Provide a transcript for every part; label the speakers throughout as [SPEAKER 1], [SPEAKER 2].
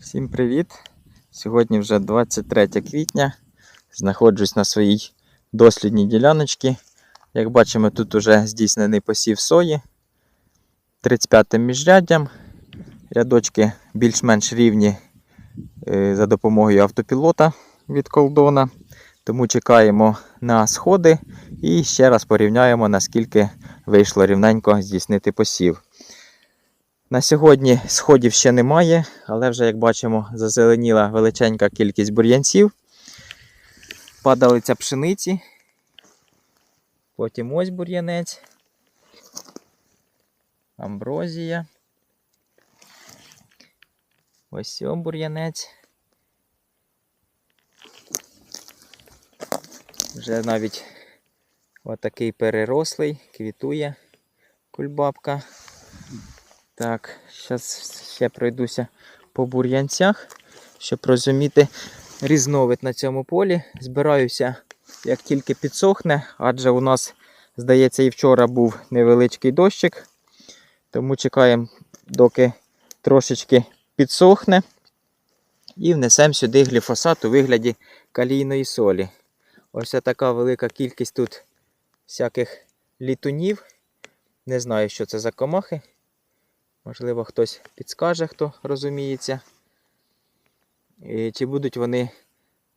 [SPEAKER 1] Всім привіт! Сьогодні вже 23 квітня. Знаходжусь на своїй дослідній діляночці. Як бачимо, тут вже здійснений посів сої 35-м міжряддям. Рядочки більш-менш рівні е, за допомогою автопілота від колдона. Тому чекаємо на сходи і ще раз порівняємо, наскільки вийшло рівненько здійснити посів. На сьогодні сходів ще немає, але вже, як бачимо, зазеленіла величенька кількість бур'янців. Падалиця пшениці. Потім ось бур'янець. Амброзія. Ось о бур'янець. Вже навіть отакий перерослий, квітує кульбабка. Так, зараз ще пройдуся по бур'янцях, щоб розуміти різновид на цьому полі. Збираюся, як тільки підсохне, адже у нас, здається, і вчора був невеличкий дощик. Тому чекаємо, доки трошечки підсохне. І внесемо сюди гліфосат у вигляді калійної солі. Ось така велика кількість тут всяких літунів. Не знаю, що це за комахи. Можливо, хтось підскаже, хто розуміється. І Чи будуть вони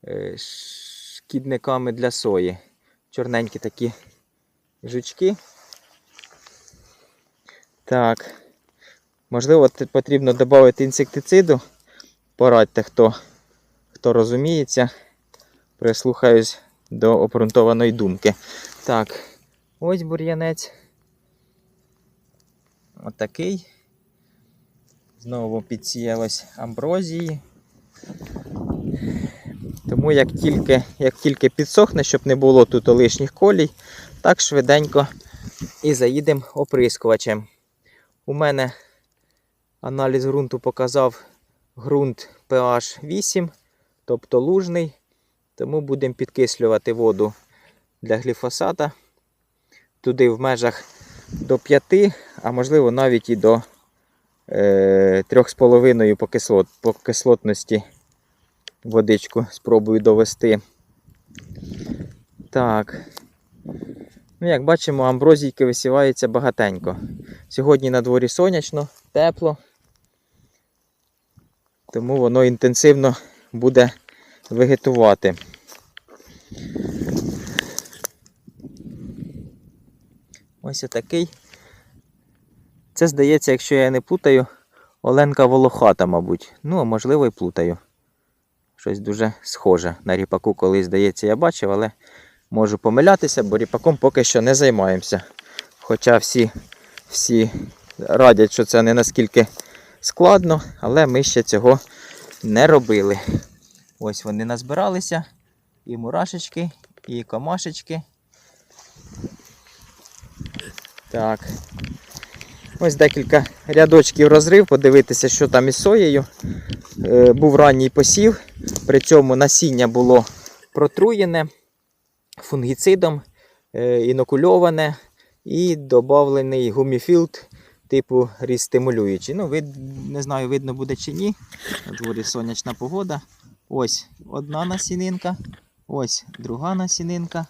[SPEAKER 1] е, шкідниками для сої. Чорненькі такі жучки. Так. Можливо, потрібно додати інсектициду. Порадьте, хто, хто розуміється. Прислухаюсь до обґрунтованої думки. Так, ось бур'янець. Отакий. Знову підсіялось амброзії. Тому як тільки, як тільки підсохне, щоб не було тут лишніх колій, так швиденько і заїдемо оприскувачем. У мене аналіз ґрунту показав ґрунт pH 8, тобто лужний. Тому будемо підкислювати воду для гліфосата. Туди в межах до 5, а можливо навіть і до 3,5 по, кислот, по кислотності водичку спробую довести. Так. Ну, як бачимо, амброзійки висіваються багатенько. Сьогодні на дворі сонячно, тепло, тому воно інтенсивно буде вегетувати. Ось отакий. Це здається, якщо я не плутаю, Оленка Волохата, мабуть. Ну, а можливо, і плутаю. Щось дуже схоже на ріпаку, колись, здається, я бачив, але можу помилятися, бо ріпаком поки що не займаємося. Хоча всі, всі радять, що це не наскільки складно, але ми ще цього не робили. Ось вони назбиралися. І мурашечки, і комашечки. Так. Ось декілька рядочків розрив, подивитися, що там із соєю. Е, був ранній посів, при цьому насіння було протруєне фунгіцидом, е, інокульоване і додавлений гуміфілд типу рістимулюючий. Ну, вид, не знаю, видно буде чи ні. На дворі сонячна погода. Ось одна насінинка, ось друга насінинка,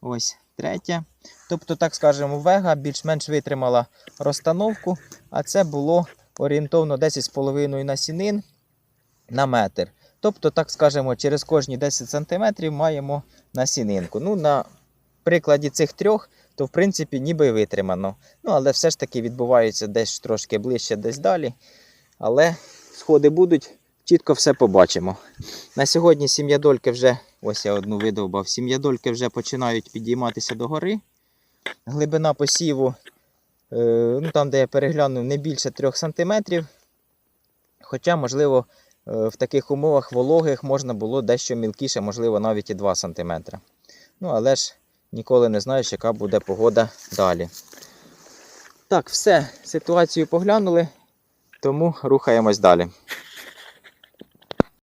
[SPEAKER 1] ось третя. Тобто, так скажемо, вега більш-менш витримала розстановку, а це було орієнтовно 10,5 насінин на метр. Тобто, так скажемо, через кожні 10 см маємо насінинку. Ну, на прикладі цих трьох, то в принципі ніби витримано. Ну, але все ж таки відбувається десь трошки ближче, десь далі. Але сходи будуть, чітко все побачимо. На сьогодні сім'ядольки вже, ось я одну видовбав, сім'ядольки вже починають підійматися догори. Глибина посіву, е, ну, там, де я переглянув, не більше 3 см. Хоча, можливо, е, в таких умовах вологих можна було дещо мілкіше, можливо, навіть і 2 см. Ну, але ж ніколи не знаєш, яка буде погода далі. Так, все, ситуацію поглянули, тому рухаємось далі.